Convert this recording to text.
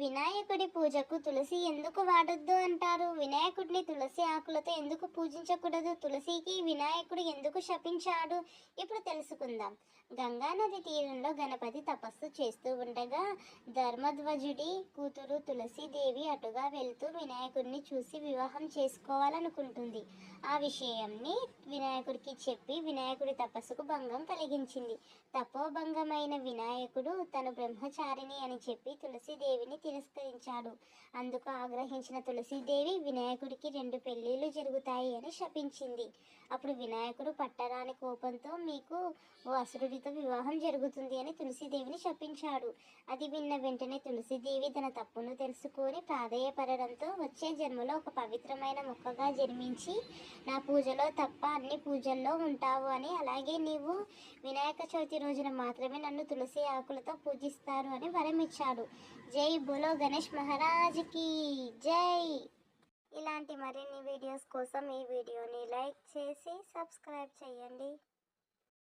వినాయకుడి పూజకు తులసి ఎందుకు వాడొద్దు అంటారు? వినాయకుడిని తులసి ఆకులతో ఎందుకు పూజించకూడదు? తులసికి వినాయకుడు ఎందుకు శపించాడు? ఇప్పుడు తెలుసుకుందాం. గంగా నది తీరంలో గణపతి తపస్సు చేస్తూ ఉండగా ధర్మధ్వజుడి కూతురు తులసీదేవి అటుగా వెళ్తూ వినాయకుడిని చూసి వివాహం చేసుకోవాలనుకుంటుంది. ఆ విషయాన్ని వినాయకుడికి చెప్పి వినాయకుడి తపస్సుకు భంగం కలిగించింది. తపోభంగమైన వినాయకుడు తను బ్రహ్మచారిణి అని చెప్పి తులసీదేవిని తిరస్కరించాడు. అందుకు ఆగ్రహించిన తులసీదేవి వినాయకుడికి రెండు పెళ్ళిళ్ళు జరుగుతాయి అని శపించింది. అప్పుడు వినాయకుడు పట్టరాని కోపంతో మీకు ఓ అసురుడితో వివాహం జరుగుతుంది అని తులసీదేవిని శపించాడు. అది విన్న వెంటనే తులసీదేవి తన తప్పును తెలుసుకొని ప్రాధేయపడడంతో వచ్చే జన్మలో ఒక పవిత్రమైన మొక్కగా జన్మించి నా పూజలో తప్ప అన్ని పూజల్లో ఉంటావు అని అలాగే నీవు వినాయక చవితి రోజున మాత్రమే నన్ను తులసి ఆకులతో పూజిస్తారు అని వరమిచ్చాడు. జై జై బోలో గణేష్ మహారాజ్కి జై. ఇలాంటి మరిన్ని వీడియోస్ కోసం ఈ వీడియోని లైక్ చేసి సబ్స్క్రైబ్ చేయండి.